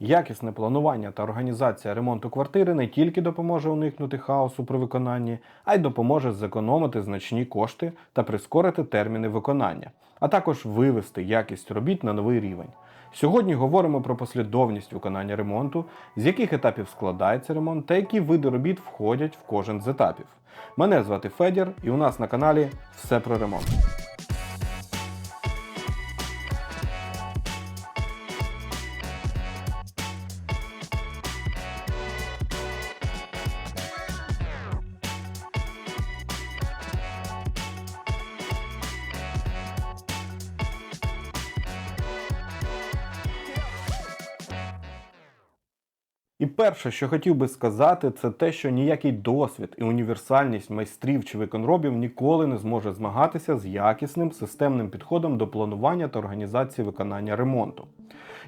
Якісне планування та організація ремонту квартири не тільки допоможе уникнути хаосу при виконанні, а й допоможе зекономити значні кошти та прискорити терміни виконання, а також вивести якість робіт на новий рівень. Сьогодні говоримо про послідовність виконання ремонту, з яких етапів складається ремонт та які види робіт входять в кожен з етапів. Мене звати Федір, і у нас на каналі все про ремонт. І перше, що хотів би сказати, це те, що ніякий досвід і універсальність майстрів чи виконробів ніколи не зможе змагатися з якісним системним підходом до планування та організації виконання ремонту.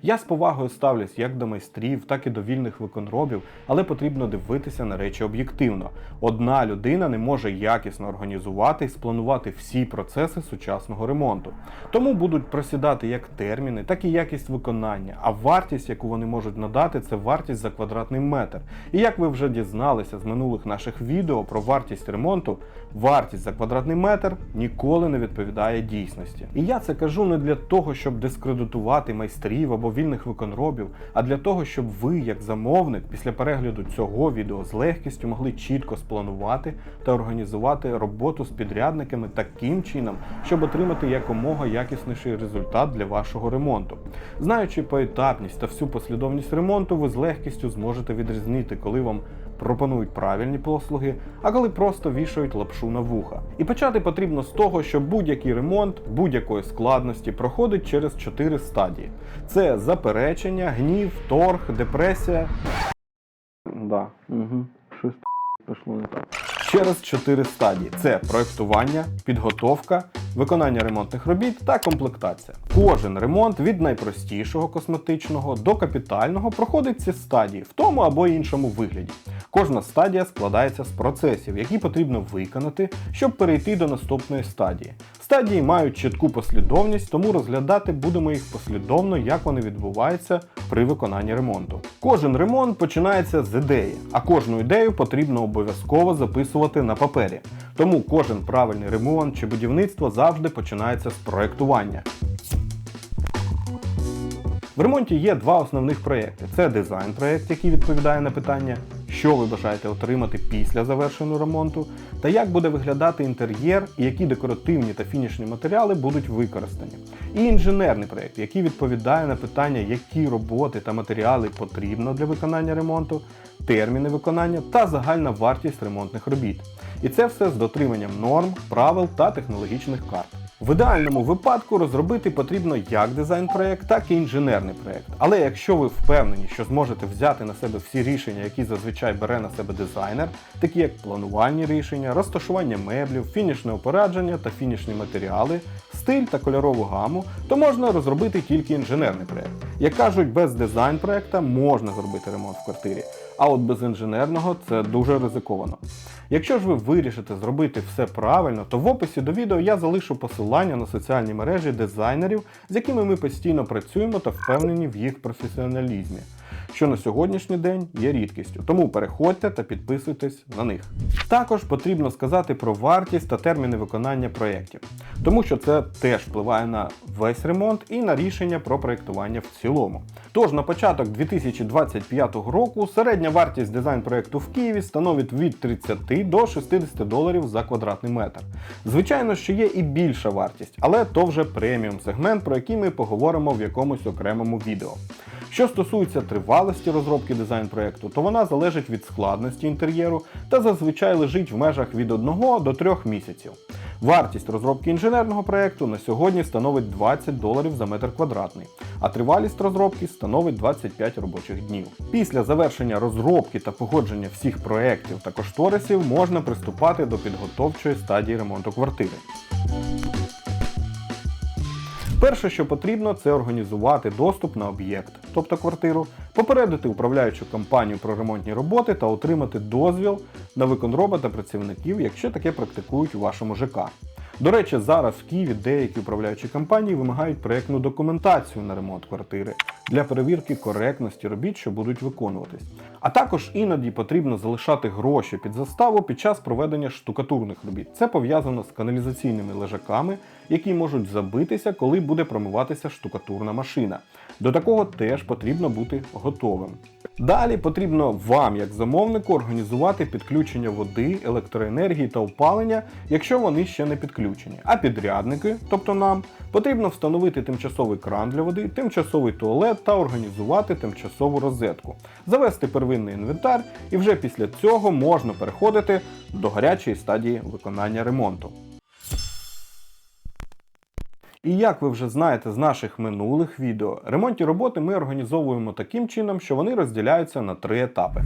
Я з повагою ставлюсь як до майстрів, так і до вільних виконробів, але потрібно дивитися на речі об'єктивно. Одна людина не може якісно організувати і спланувати всі процеси сучасного ремонту. Тому будуть просідати як терміни, так і якість виконання. А вартість, яку вони можуть надати, це вартість за квадратний метр. І як ви вже дізналися з минулих наших відео про вартість ремонту, вартість за квадратний метр ніколи не відповідає дійсності. І я це кажу не для того, щоб дискредитувати майстрів або вільних виконробів, а для того, щоб ви, як замовник, після перегляду цього відео з легкістю могли чітко спланувати та організувати роботу з підрядниками таким чином, щоб отримати якомога якісніший результат для вашого ремонту. Знаючи поетапність та всю послідовність ремонту, ви з легкістю зможете відрізнити, коли вам пропонують правильні послуги, а коли просто вішають лапшу на вуха. І почати потрібно з того, що будь-який ремонт будь-якої складності проходить через чотири стадії: це заперечення, гнів, торг, депресія. Да, угу. Щось пішло не так. Через чотири стадії: це проектування, підготовка, виконання ремонтних робіт та комплектація. Кожен ремонт від найпростішого косметичного до капітального проходить ці стадії в тому або іншому вигляді. Кожна стадія складається з процесів, які потрібно виконати, щоб перейти до наступної стадії. Стадії мають чітку послідовність, тому розглядати будемо їх послідовно, як вони відбуваються при виконанні ремонту. Кожен ремонт починається з ідеї, а кожну ідею потрібно обов'язково записувати на папері. Тому кожен правильний ремонт чи будівництво завжди починається з проектування. В ремонті є два основних проєкти: це дизайн-проєкт, який відповідає на питання, що ви бажаєте отримати після завершеного ремонту, та як буде виглядати інтер'єр і які декоративні та фінішні матеріали будуть використані. І інженерний проєкт, який відповідає на питання, які роботи та матеріали потрібно для виконання ремонту, терміни виконання та загальна вартість ремонтних робіт. І це все з дотриманням норм, правил та технологічних карт. В ідеальному випадку розробити потрібно як дизайн-проект, так і інженерний проект. Але якщо ви впевнені, що зможете взяти на себе всі рішення, які зазвичай бере на себе дизайнер, такі як планувальні рішення, розташування меблів, фінішне опорядження та фінішні матеріали, стиль та кольорову гаму, то можна розробити тільки інженерний проект. Як кажуть, без дизайн-проекта можна зробити ремонт в квартирі, а от без інженерного це дуже ризиковано. Якщо ж ви вирішите зробити все правильно, то в описі до відео я залишу посилання на соціальні мережі дизайнерів, з якими ми постійно працюємо та впевнені в їх професіоналізмі, що на сьогоднішній день є рідкістю. Тому переходьте та підписуйтесь на них. Також потрібно сказати про вартість та терміни виконання проєктів, тому що це теж впливає на весь ремонт і на рішення про проєктування в цілому. Тож на початок 2025 року середня вартість дизайн-проєкту в Києві становить від 30 до 60 доларів за квадратний метр. Звичайно, що є і більша вартість, але то вже преміум сегмент, про який ми поговоримо в якомусь окремому відео. Що стосується тривалості розробки дизайн-проєкту, то вона залежить від складності інтер'єру та зазвичай лежить в межах від 1 до 3 місяців. Вартість розробки інженерного проєкту на сьогодні становить 20 доларів за метр квадратний, а тривалість розробки становить 25 робочих днів. Після завершення розробки та погодження всіх проєктів та кошторисів можна приступати до підготовчої стадії ремонту квартири. Перше, що потрібно, це організувати доступ на об'єкт, тобто квартиру, попередити управляючу компанію про ремонтні роботи та отримати дозвіл на виконроба та працівників, якщо таке практикують у вашому ЖК. До речі, зараз в Києві деякі управляючі компанії вимагають проєктну документацію на ремонт квартири для перевірки коректності робіт, що будуть виконуватись. А також іноді потрібно залишати гроші під заставу під час проведення штукатурних робіт. Це пов'язано з каналізаційними лежаками, які можуть забитися, коли буде промиватися штукатурна машина. До такого теж потрібно бути готовим. Далі потрібно вам, як замовнику, організувати підключення води, електроенергії та опалення, якщо вони ще не підключені. А підрядники, тобто нам, потрібно встановити тимчасовий кран для води, тимчасовий туалет та організувати тимчасову розетку, завести первинний інвентар, і вже після цього можна переходити до гарячої стадії виконання ремонту. І як ви вже знаєте з наших минулих відео, ремонтні роботи ми організовуємо таким чином, що вони розділяються на три етапи.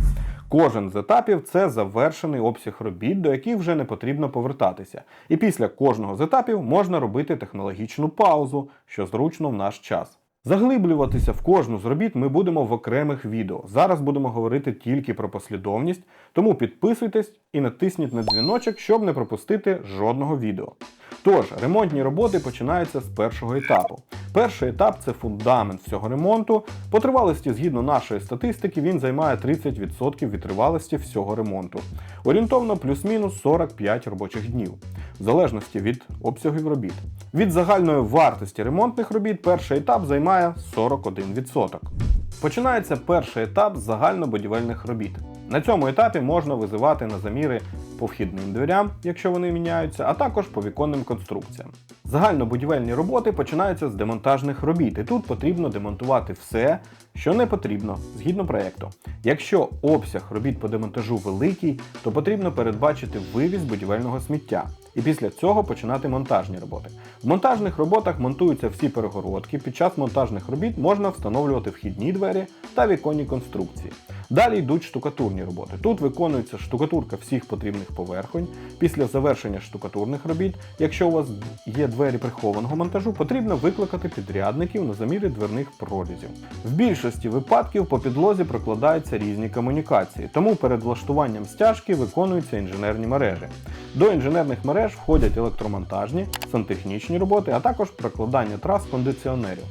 Кожен з етапів це завершений обсяг робіт, до яких вже не потрібно повертатися. І після кожного з етапів можна робити технологічну паузу, що зручно в наш час. Заглиблюватися в кожну з робіт ми будемо в окремих відео. Зараз будемо говорити тільки про послідовність, тому підписуйтесь і натисніть на дзвіночок, щоб не пропустити жодного відео. Тож, ремонтні роботи починаються з першого етапу. Перший етап це фундамент всього ремонту. По тривалості, згідно нашої статистики, він займає 30% від тривалості всього ремонту. Орієнтовно плюс-мінус 45 робочих днів, в залежності від обсягів робіт. Від загальної вартості ремонтних робіт перший етап займає 41%. Починається перший етап загальнобудівельних робіт. На цьому етапі можна визивати на заміри по вхідним дверям, якщо вони міняються, а також по віконним конструкціям. Загальнобудівельні роботи починаються з демонтажних робіт, і тут потрібно демонтувати все, що не потрібно згідно проєкту. Якщо обсяг робіт по демонтажу великий, то потрібно передбачити вивіз будівельного сміття. І після цього починати монтажні роботи. В монтажних роботах монтуються всі перегородки. Під час монтажних робіт можна встановлювати вхідні двері та віконні конструкції. Далі йдуть штукатурні роботи. Тут виконується штукатурка всіх потрібних поверхонь. Після завершення штукатурних робіт, якщо у вас є двері прихованого монтажу, потрібно викликати підрядників на заміри дверних прорізів. В більшості випадків по підлозі прокладаються різні комунікації, тому перед влаштуванням стяжки виконуються інженерні мережі. До інженерних мереж входять електромонтажні, сантехнічні роботи, а також прокладання трас кондиціонерів.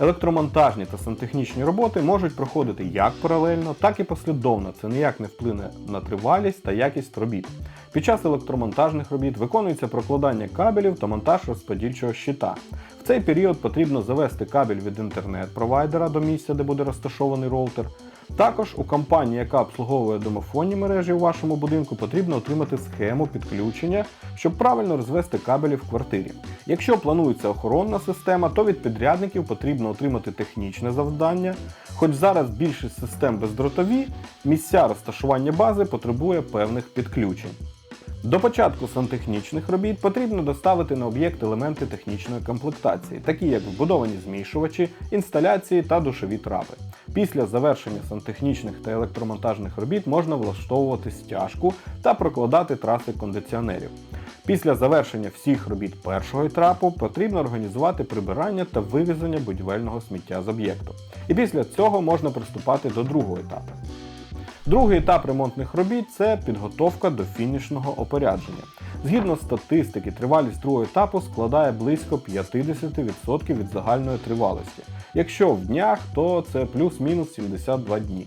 Електромонтажні та сантехнічні роботи можуть проходити як паралельно, так і послідовно. Це ніяк не вплине на тривалість та якість робіт. Під час електромонтажних робіт виконується прокладання кабелів та монтаж розподільчого щита. В цей період потрібно завести кабель від інтернет-провайдера до місця, де буде розташований роутер. Також у компанії, яка обслуговує домофонні мережі у вашому будинку, потрібно отримати схему підключення, щоб правильно розвести кабелі в квартирі. Якщо планується охоронна система, то від підрядників потрібно отримати технічне завдання. Хоч зараз більшість систем бездротові, місця розташування бази потребує певних підключень. До початку сантехнічних робіт потрібно доставити на об'єкт елементи технічної комплектації, такі як вбудовані змішувачі, інсталяції та душові трапи. Після завершення сантехнічних та електромонтажних робіт можна влаштовувати стяжку та прокладати траси кондиціонерів. Після завершення всіх робіт першого етапу потрібно організувати прибирання та вивезення будівельного сміття з об'єкту. І після цього можна приступати до другого етапу. Другий етап ремонтних робіт це підготовка до фінішного опорядження. Згідно статистики, тривалість другого етапу складає близько 50% від загальної тривалості. Якщо в днях, то це плюс-мінус 72 дні.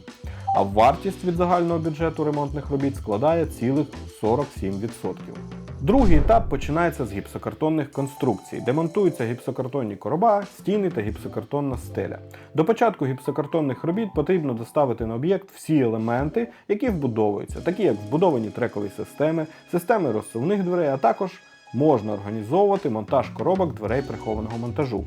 А вартість від загального бюджету ремонтних робіт складає цілих 47%. Другий етап починається з гіпсокартонних конструкцій, де монтуються гіпсокартонні короба, стіни та гіпсокартонна стеля. До початку гіпсокартонних робіт потрібно доставити на об'єкт всі елементи, які вбудовуються, такі як вбудовані трекові системи, системи розсувних дверей, а також можна організовувати монтаж коробок дверей прихованого монтажу.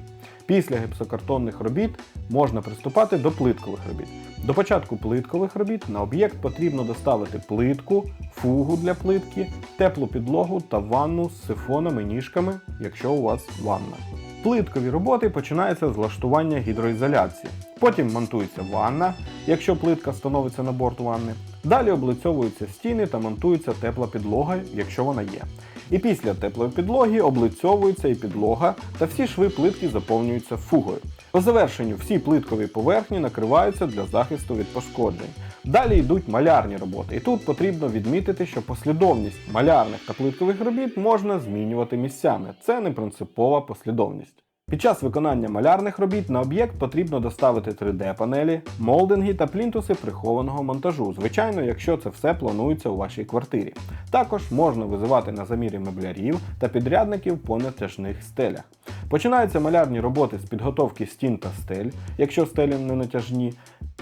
Після гіпсокартонних робіт можна приступати до плиткових робіт. До початку плиткових робіт на об'єкт потрібно доставити плитку, фугу для плитки, теплу підлогу та ванну з сифонами ніжками, якщо у вас ванна. Плиткові роботи починаються з влаштування гідроізоляції. Потім монтується ванна, якщо плитка становиться на борт ванни. Далі облицьовуються стіни та монтується тепла підлога, якщо вона є. І після теплої підлоги облицьовується і підлога, та всі шви плитки заповнюються фугою. По завершенню всі плиткові поверхні накриваються для захисту від пошкоджень. Далі йдуть малярні роботи, і тут потрібно відмітити, що послідовність малярних та плиткових робіт можна змінювати місцями. Це не принципова послідовність. Під час виконання малярних робіт на об'єкт потрібно доставити 3D-панелі, молдинги та плінтуси прихованого монтажу, звичайно, якщо це все планується у вашій квартирі. Також можна визивати на заміри меблярів та підрядників по натяжних стелях. Починаються малярні роботи з підготовки стін та стель, якщо стелі не натяжні.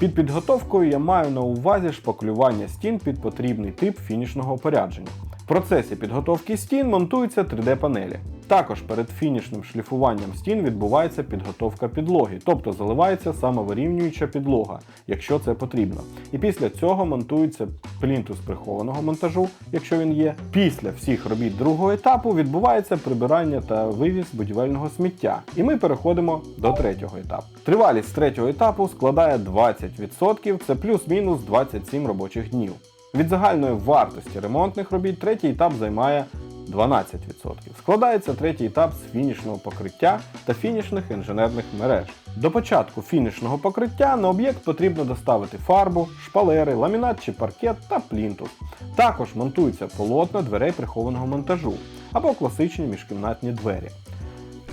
Під підготовкою я маю на увазі шпаклювання стін під потрібний тип фінішного опорядження. В процесі підготовки стін монтуються 3D-панелі. Також перед фінішним шліфуванням стін відбувається підготовка підлоги, тобто заливається самовирівнююча підлога, якщо це потрібно. І після цього монтується плінтус прихованого монтажу, якщо він є. Після всіх робіт другого етапу відбувається прибирання та вивіз будівельного сміття. І ми переходимо до третього етапу. Тривалість третього етапу складає 20%, це плюс-мінус 27 робочих днів. Від загальної вартості ремонтних робіт третій етап займає 12%. Складається третій етап з фінішного покриття та фінішних інженерних мереж. До початку фінішного покриття на об'єкт потрібно доставити фарбу, шпалери, ламінат чи паркет та плінтус. Також монтуються полотна дверей прихованого монтажу або класичні міжкімнатні двері.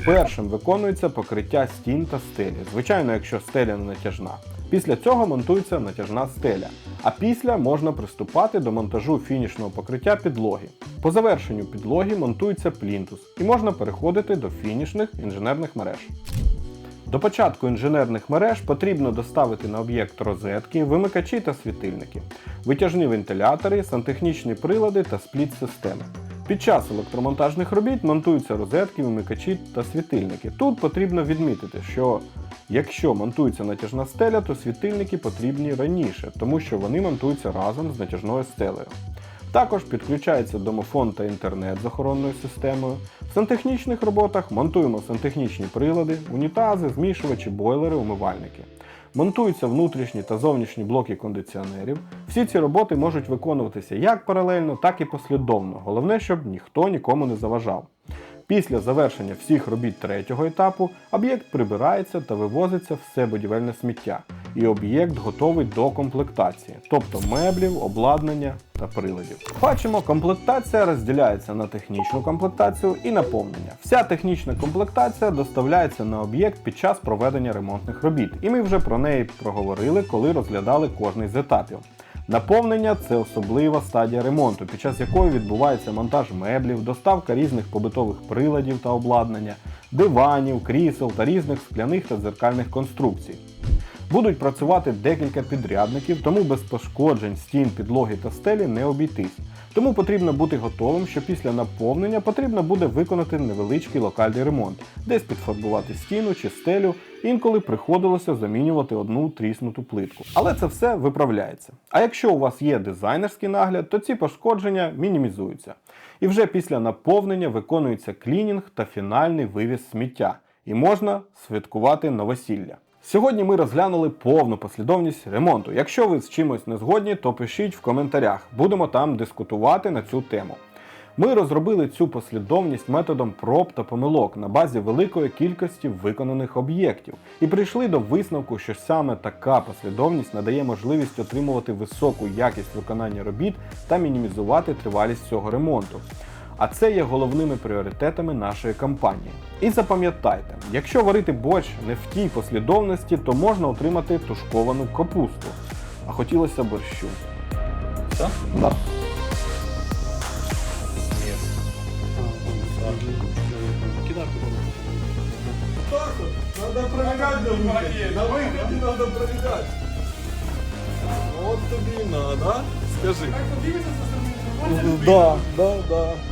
Першим виконується покриття стін та стелі, звичайно, якщо стеля не натяжна. Після цього монтується натяжна стеля, а після можна приступати до монтажу фінішного покриття підлоги. По завершенню підлоги монтується плінтус і можна переходити до фінішних інженерних мереж. До початку інженерних мереж потрібно доставити на об'єкт розетки, вимикачі та світильники, витяжні вентилятори, сантехнічні прилади та спліт-системи. Під час електромонтажних робіт монтуються розетки, вимикачі та світильники. Тут потрібно відмітити, що якщо монтується натяжна стеля, то світильники потрібні раніше, тому що вони монтуються разом з натяжною стелею. Також підключається домофон та інтернет з охоронною системою. В сантехнічних роботах монтуємо сантехнічні прилади, унітази, змішувачі, бойлери, умивальники. Монтуються внутрішні та зовнішні блоки кондиціонерів. Всі ці роботи можуть виконуватися як паралельно, так і послідовно. Головне, щоб ніхто нікому не заважав. Після завершення всіх робіт третього етапу об'єкт прибирається та вивозиться все будівельне сміття, і об'єкт готовий до комплектації, тобто меблів, обладнання та приладів. Бачимо, комплектація розділяється на технічну комплектацію і наповнення. Вся технічна комплектація доставляється на об'єкт під час проведення ремонтних робіт, і ми вже про неї проговорили, коли розглядали кожний з етапів. Наповнення це особлива стадія ремонту, під час якої відбувається монтаж меблів, доставка різних побутових приладів та обладнання, диванів, крісел та різних скляних та дзеркальних конструкцій. Будуть працювати декілька підрядників, тому без пошкоджень стін, підлоги та стелі не обійтись. Тому потрібно бути готовим, що після наповнення потрібно буде виконати невеличкий локальний ремонт, десь підфарбувати стіну чи стелю, інколи приходилося замінювати одну тріснуту плитку. Але це все виправляється. А якщо у вас є дизайнерський нагляд, то ці пошкодження мінімізуються. І вже після наповнення виконується клінінг та фінальний вивіз сміття, і можна святкувати новосілля. Сьогодні ми розглянули повну послідовність ремонту. Якщо ви з чимось не згодні, то пишіть в коментарях, будемо там дискутувати на цю тему. Ми розробили цю послідовність методом проб та помилок на базі великої кількості виконаних об'єктів і прийшли до висновку, що саме така послідовність надає можливість отримувати високу якість виконання робіт та мінімізувати тривалість цього ремонту. А це є головними пріоритетами нашої кампанії. І запам'ятайте, якщо варити борщ не в тій послідовності, то можна отримати тушковану капусту. А хотілося борщу. Все? Да. Кидай потом. Надо проверять на выходе. На выходе надо проверять. Вот тебе и надо. Скажи. Да, да, да.